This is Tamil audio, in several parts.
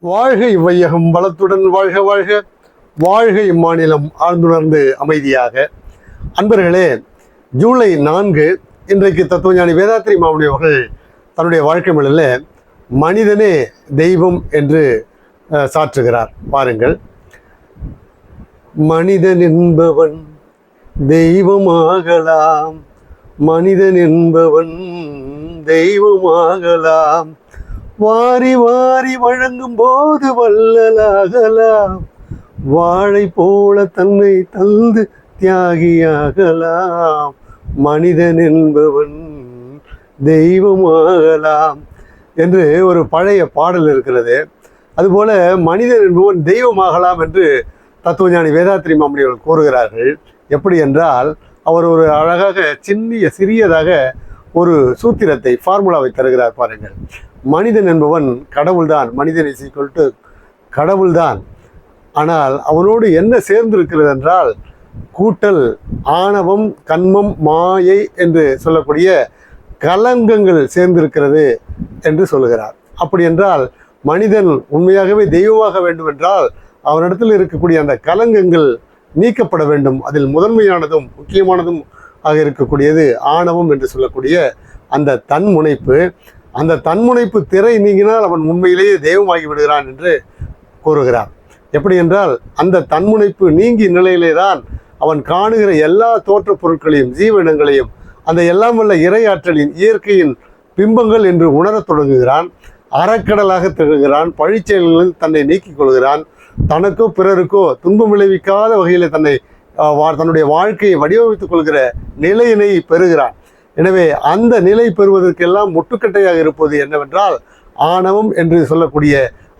வாழ்கை வையகம் வளத்துடன் வாழ்க வாழ்க. வாழ்கை மாநிலம் ஆழ்ந்துணர்ந்து அமைதியாக. அன்பர்களே ஜூலை நான்கு இன்றைக்கு தத்துவஞானி வேதாத்திரி மாமுனி அவர்கள் தன்னுடைய வாழ்க்கை மொழியில் மனிதனே தெய்வம் என்று சாற்றுகிறார். பாருங்கள். மனிதன் என்பவன் தெய்வமாகலாம். மனிதன் என்பவன் தெய்வமாகலாம். வாரி வாரி வழங்கும் போது வள்ளலாகலாம் வாழை போல தன்னை தந்து தியாகியாகலாம். மனிதன் என்பவன் தெய்வமாகலாம் என்று ஒரு பழைய பாடல் இருக்கிறது. அதுபோல மனிதன் என்பவன் தெய்வமாகலாம் என்று தத்துவஞானி வேதாத்திரி மாமணி அவர்கள் கூறுகிறார்கள். எப்படி என்றால் அவர் ஒரு அழகாக சின்னிய சிறியதாக ஒரு சூத்திரத்தை ஃபார்முலாவை தருகிறார் பாருங்கள். மனிதன் என்பவன் கடவுள்தான். மனிதன் இசை ஈக்குவல் கடவுள்தான். ஆனால் அவனோடு என்ன சேர்ந்திருக்கிறது என்றால் கூட்டல் ஆணவம் கண்மம் மாயை என்று சொல்லக்கூடிய கலங்கங்கள் சேர்ந்திருக்கிறது என்று சொல்லுகிறார். அப்படி என்றால் மனிதன் உண்மையாகவே தெய்வமாக வேண்டுமென்றால் அவனிடத்தில் இருக்கக்கூடிய அந்த கலங்கங்கள் நீக்கப்பட வேண்டும். அதில் முதன்மையானதும் முக்கியமானதும் ஆக இருக்கக்கூடியது ஆணவம் என்று சொல்லக்கூடிய அந்த தன்முனைப்பு. அந்த தன்முனைப்பு திரை நீங்கினால் அவன் உண்மையிலேயே தெய்வமாகி விடுகிறான் என்று கூறுகிறார். எப்படி என்றால் அந்த தன்முனைப்பு நீங்கிய நிலையிலே தான் அவன் காணுகிற எல்லா தோற்றப் பொருட்களையும் ஜீவனங்களையும் அந்த எல்லாம் வல்ல இறையாற்றலின் இயற்கையின் பிம்பங்கள் என்று உணரத் தொடங்குகிறான். அறக்கடலாக திகழ்கிறான் பழிச்செயல்களில் தன்னை நீக்கிக் கொள்கிறான். தனக்கோ பிறருக்கோ துன்பம் விளைவிக்காத வகையில் தன்னை வா- தன்னுடைய வாழ்க்கையை வடிவமைத்துக் கொள்கிற நிலையினை பெறுகிறான். எனவே அந்த நிலை பெறுவதற்கெல்லாம் முட்டுக்கட்டையாக இருப்பது என்னவென்றால் ஆணவம் என்று சொல்லக்கூடிய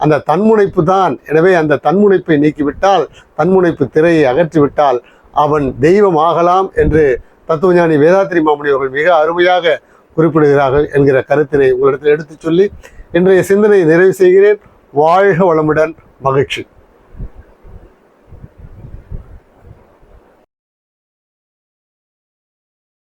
அந்த தன்முனைப்பு தான். எனவே அந்த தன்முனைப்பை நீக்கிவிட்டால் தன்முனைப்பு திரையை அகற்றிவிட்டால் அவன் தெய்வம் ஆகலாம் என்று தத்துவஞானி வேதாத்திரி மாமணி அவர்கள் மிக அருமையாக குறிப்பிடுகிறார்கள் என்கிற கருத்தினை உங்களிடத்தில் எடுத்துச் சொல்லி இன்றைய சிந்தனையை நிறைவு செய்கிறேன். வாழ்க வளமுடன் மகிழ்ச்சி.